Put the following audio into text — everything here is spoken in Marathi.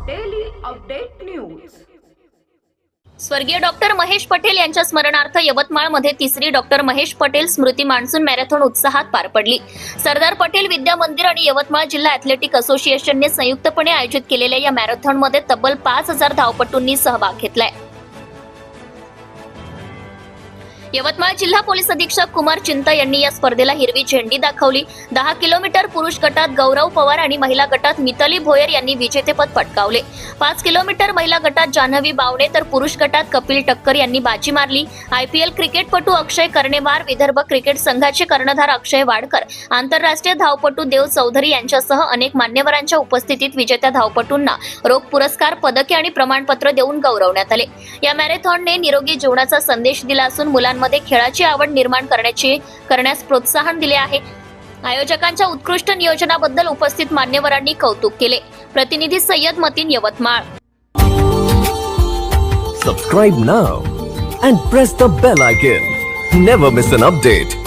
अपडेट न्यूज स्वर्गीय डॉक्टर महेश पटेल यांच्या स्मरणार्थ यवतमाळमध्ये तिसरी डॉक्टर महेश पटेल स्मृती मान्सून मॅरेथॉन उत्साहात पार पडली. सरदार पटेल विद्या मंदिर आणि यवतमाळ जिल्हा ॲथलेटिक असोसिएशनने संयुक्तपणे आयोजित केलेल्या या मॅरेथॉनमध्ये तब्बल पाच हजार धावपटूंनी सहभाग घेतलाय. यवतमाळ जिल्हा पोलीस अधीक्षक कुमार चिंता यांनी या स्पर्धेला हिरवी झेंडी दाखवली. दहा किलोमीटर पुरुष गटात गौरव पवार आणि महिला गटात मिताली भोयर यांनी विजेतेपद पटकावले. पाच किलोमीटर महिला गटात जान्हवी बावणे तर पुरुष गटात कपिल टक्कर यांनी बाजी मारली. आयपीएल क्रिकेटपटू अक्षय कर्णेवार विदर्भ क्रिकेट संघाचे कर्णधार अक्षय वाडकर आंतरराष्ट्रीय धावपटू देव चौधरी यांच्यासह अनेक मान्यवरांच्या उपस्थितीत विजेत्या धावपटूंना रोख पुरस्कार पदके आणि प्रमाणपत्र देऊन गौरवण्यात आले. या मॅरेथॉनने निरोगी जीवनाचा संदेश दिला असून मुलांमध्ये खेळाची आवड निर्माण करण्याची करण्यास प्रोत्साहन दिले आहे. आयोजकांच्या उत्कृष्ट नियोजनाबद्दल उपस्थित मान्यवरांनी कौतुक केले. प्रतिनिधी Sayyad Matin Yavatmal. Subscribe now and press the bell icon never miss an update